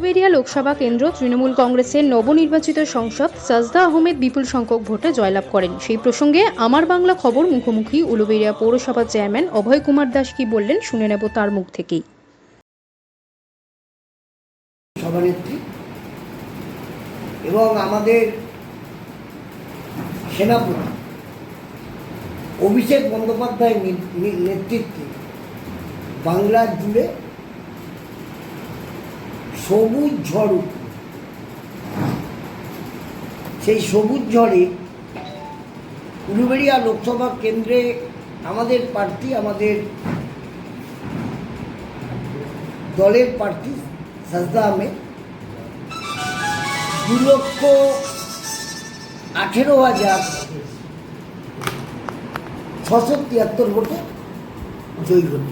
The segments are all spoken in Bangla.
উলুবেড়িয়া লোকসভা কেন্দ্র তৃণমূল কংগ্রেসের নবনির্বাচিত সংসদ সাজদা আহমেদ বিপুল সংখ্যক ভোটে জয়লাভ করেন। সেই প্রসঙ্গে আমার বাংলা খবর মুখোমুখি উলুবেড়িয়া পৌরসভার চেয়ারম্যান অভয় কুমার দাস কি বললেন শুনে নেব তার মুখ থেকেই। এবং আমাদের সেনাপতি অভিষেক বন্দ্যোপাধ্যায়ের নেতৃত্বে বাংলা জুড়ে সবুজ ঝড় উঠল। সেই সবুজ ঝড়ে উলুবেড়িয়া লোকসভা কেন্দ্রে আমাদের প্রার্থী, আমাদের দলের প্রার্থী সাজদা আহমেদ, দু লক্ষ আঠেরো হাজার ছশো তিয়াত্তর ভোটে জয়ী হল।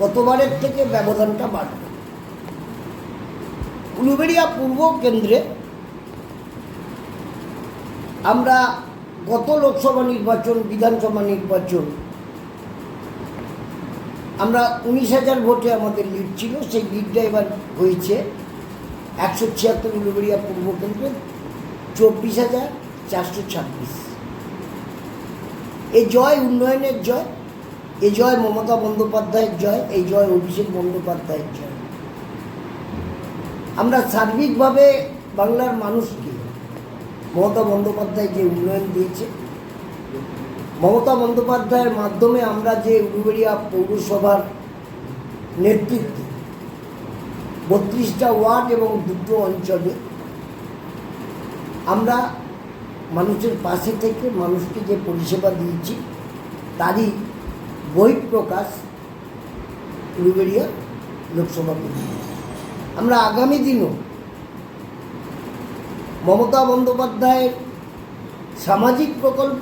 গতবারের থেকে ব্যবধানটা বাড়ল। উলুবেড়িয়া পূর্ব কেন্দ্রে আমরা গত লোকসভা নির্বাচন, বিধানসভা নির্বাচন, আমরা উনিশ হাজার ভোটে আমাদের লিড ছিল, সেই লিডটা এবার হয়েছে একশো ছিয়াত্তর উলুবেড়িয়া পূর্ব কেন্দ্রে, চব্বিশ হাজার চারশো ছাব্বিশ। এই জয় উন্নয়নের জয় এই জয় মমতা বন্দ্যোপাধ্যায়ের জয় এই জয় অভিষেক বন্দ্যোপাধ্যায়ের জয়। আমরা সার্বিকভাবে বাংলার মানুষকে মমতা বন্দ্যোপাধ্যায় যে উন্নয়ন দিয়েছে। মমতা বন্দ্যোপাধ্যায়ের মাধ্যমে আমরা যে উলুবেড়িয়া পৌরসভার নেতৃত্বে বত্রিশটা ওয়ার্ড এবং দুটো অঞ্চলে আমরা মানুষের পাশে থেকে মানুষকে যে পরিষেবা দিয়েছি, তারই বহিঃপ্রকাশ উলুবেড়িয়া লোকসভা কেন্দ্র। আমরা আগামী দিনও মমতা বন্দ্যোপাধ্যায়ের সামাজিক প্রকল্প,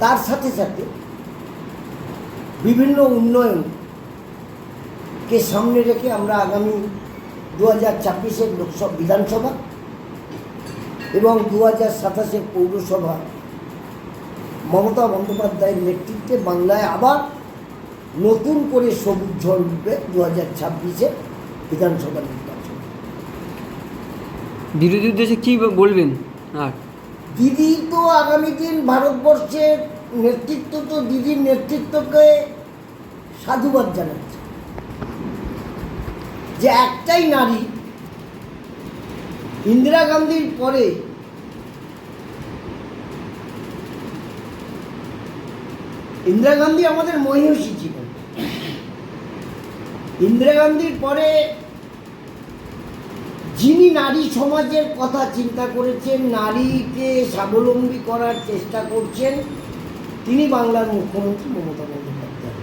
তার সাথে সাথে বিভিন্ন উন্নয়নকে সামনে রেখে আমরা আগামী দু হাজার ছাব্বিশের লোকসভা, বিধানসভা এবং দু হাজার সাতাশের পৌরসভা মমতা বন্দ্যোপাধ্যায়ের নেতৃত্বে বাংলায় আবার নতুন করে সবুজ ঝড় উঠবে দু হাজার ছাব্বিশে। বিধানসভা নির্বাচন। বিরোধী উদ্দেশ্যে কী বলবেন আর? দিদি তো আগামী দিন ভারতবর্ষের নেতৃত্ব তো দিদির নেতৃত্বকে সাধুবাদ জানাচ্ছে। যে একটাই নারী ইন্দিরা গান্ধীর পরে ইন্দিরা গান্ধী আমাদের মহিষী ছিলেন। ইন্দিরা গান্ধীর পরে যিনি নারী সমাজের কথা চিন্তা করেছেন নারীকে স্বাবলম্বী করার চেষ্টা করছেন তিনি বাংলার মুখ্যমন্ত্রী মমতা বন্দ্যোপাধ্যায়।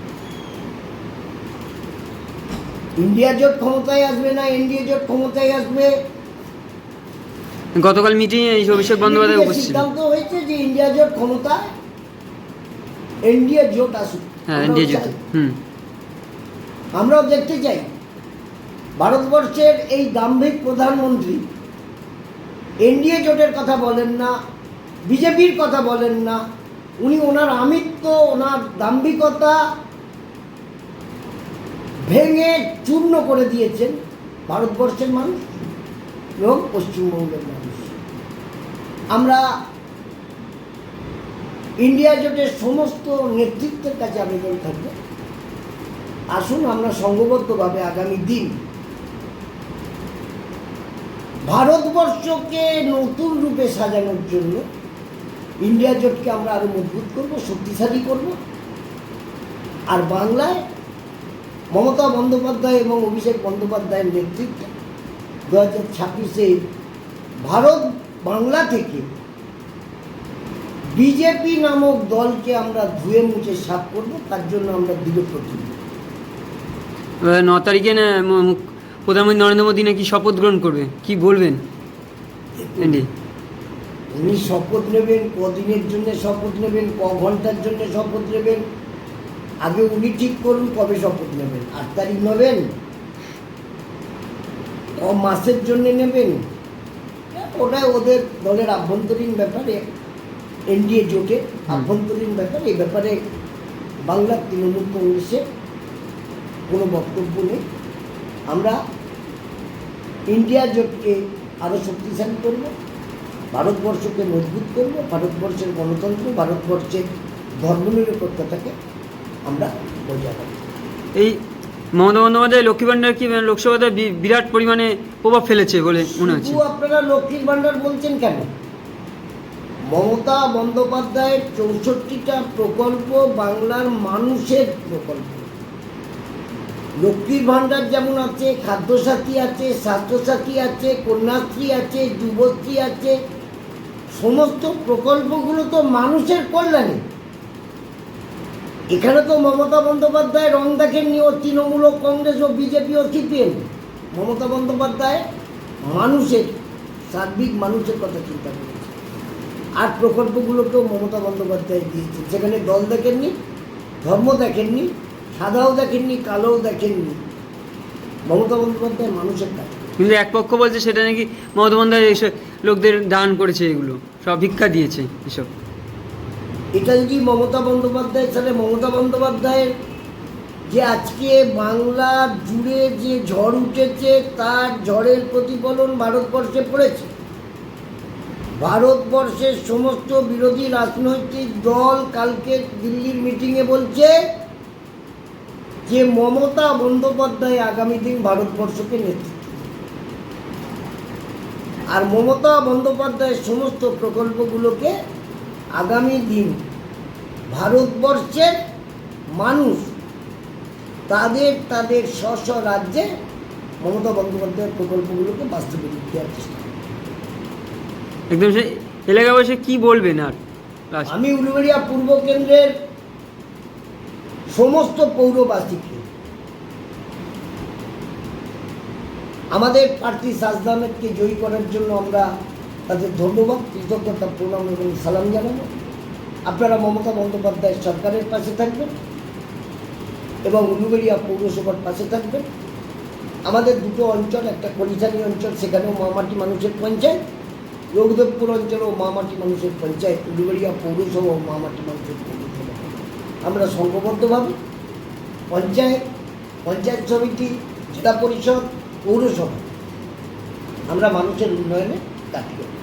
ইন্ডিয়া জোট ক্ষমতায় আসবে না এনডিএ জোট ক্ষমতায় আসবে? গতকাল মিটিংয়ে এই অভিষেক বন্দ্যোপাধ্যায় উপস্থিত সিদ্ধান্ত হয়েছে যে ইন্ডিয়া জোট ক্ষমতায় এনডিএ জোট আসুক। হ্যাঁ এনডিএ। যেতে হুম। আমরাও দেখতে চাই, ভারতবর্ষের এই দাম্ভিক প্রধানমন্ত্রী, এনডিএ জোটের কথা বলেন না, বিজেপির কথা বলেন না, উনি ওনার আমিত্ব, ওনার দাম্ভিকতা ভেঙে চূর্ণ করে দিয়েছেন ভারতবর্ষের মানুষ এবং পশ্চিমবঙ্গের মানুষ। আমরা ইন্ডিয়া জোটের সমস্ত নেতৃত্বের কাছে আবেদন থাকবে। আসুন আমরা সংঘবদ্ধভাবে আগামী দিন ভারতবর্ষকে নতুন রূপে সাজানোর জন্য ইন্ডিয়া জোটকে আমরা আরও মজবুত করব, শক্তিশালী করব। আর বাংলায় মমতা বন্দ্যোপাধ্যায় এবং অভিষেক বন্দ্যোপাধ্যায়ের নেতৃত্বে দু হাজার ছাব্বিশে ভারত বাংলা থেকে বিজেপি নামক দলকে আমরা ধুয়ে মুছে সাফ করব, তার জন্য আমরা দৃঢ় এবার ন তারিখে না প্রধানমন্ত্রী নরেন্দ্র মোদী নাকি শপথ গ্রহণ করবে? কি বলবেন? উনি শপথ নেবেন কদিনের জন্য শপথ নেবেন ক ঘণ্টার জন্য শপথ নেবেন? আগে উনি ঠিক করুন কবে শপথ নেবেন। আট তারিখ নেবেন? ক মাসের জন্য নেবেন? ওটা ওদের দলের আভ্যন্তরীণ ব্যাপারে এনডিএ জোটে আভ্যন্তরীণ ব্যাপার এই ব্যাপারে বাংলার তৃণমূল কংগ্রেসের কোনো বক্তব্য নেই। আমরা ইন্ডিয়া জোটকে আরও শক্তিশালী করব ভারতবর্ষকে মজবুত করব ভারতবর্ষের গণতন্ত্র ভারতবর্ষের ধর্মনিরপেক্ষতাকে আমরা বজায় রাখব। এই মমতা বন্দ্যোপাধ্যায় লক্ষ্মী ভাণ্ডার কি মানে লোকসভাতে বিরাট পরিমাণে প্রভাব ফেলেছে বলে মনে হচ্ছে? আপনারা লক্ষ্মীর ভাণ্ডার বলছেন কেন? মমতা বন্দ্যোপাধ্যায়ের চৌষট্টিটা প্রকল্প বাংলার মানুষের প্রকল্প। লক্ষ্মীর ভাণ্ডার যেমন আছে, খাদ্যসাথী আছে, স্বাস্থ্যসাথী আছে, কন্যাশ্রী আছে, যুবশ্রী আছে, সমস্ত প্রকল্পগুলো তো মানুষের কল্যাণে। এখানে তো মমতা বন্দ্যোপাধ্যায় রং দেখেননি, ও তৃণমূল কংগ্রেস, ও বিজেপি, ও সিপিএম। মমতা বন্দ্যোপাধ্যায় মানুষের, সার্বিক মানুষের কথা চিন্তা করেছে। আর প্রকল্পগুলোকেও মমতা বন্দ্যোপাধ্যায় দিয়েছে। সেখানে দল দেখেননি, ধর্ম দেখেননি সাদাও দেখেননি কালোও দেখেননি। মমতা বন্দ্যোপাধ্যায় মানুষের কাছে কিন্তু এক পক্ষ বলছে সেটা নাকি মমতা বন্দ্যোপাধ্যায় এইসব লোকদের দান করেছে এগুলো সব ভিক্ষা দিয়েছে এসব। এটা যদি মমতা বন্দ্যোপাধ্যায়ের সাথে মমতা বন্দ্যোপাধ্যায়ের যে আজকে বাংলা জুড়ে যে ঝড় উঠেছে তার ঝড়ের প্রতিফলন ভারতবর্ষে পড়েছে। ভারতবর্ষের সমস্ত বিরোধী রাজনৈতিক দল কালকে দিল্লির মিটিংয়ে বলছে যে মমতা বন্দ্যোপাধ্যায় আগামী দিন ভারতবর্ষকে নেতৃত্ব আর মমতা বন্দ্যোপাধ্যায়ের সমস্ত প্রকল্পগুলোকে আগামী দিন ভারতবর্ষের মানুষ তাদের তাদের স্ব স্ব রাজ্যে মমতা বন্দ্যোপাধ্যায়ের প্রকল্পগুলোকে বাস্তবে দেওয়ার চেষ্টা। একদম সে এলাকা বসে কি বলবেন আর? আমি উলুবেড়িয়া পূর্ব কেন্দ্রের সমস্ত পৌরবাসীকে। আমাদের প্রার্থী সাজদামেদকে জয়ী করার জন্য আমরা তাদের ধন্যবাদ, কৃতজ্ঞতা প্রণাম এবং সালাম জানাব। আপনারা মমতা বন্দ্যোপাধ্যায়ের সরকারের পাশে থাকবেন এবং উলুবেড়িয়া পৌরসভার পাশে থাকবেন। আমাদের দুটো অঞ্চল, একটা কলিচানি অঞ্চল, সেখানেও মামাটি মানুষের পঞ্চায়েত। রঘুদেবপুর অঞ্চলেও মামাটি মানুষের পঞ্চায়েত, উলুবেড়িয়া পৌরসভা মামাটি মানুষের পৌরসভা আমরা সংঘবদ্ধভাবে পঞ্চায়েত পঞ্চায়েত সমিতি জেলা পরিষদ পৌরসভা আমরা মানুষের উন্নয়নে কাজ করি।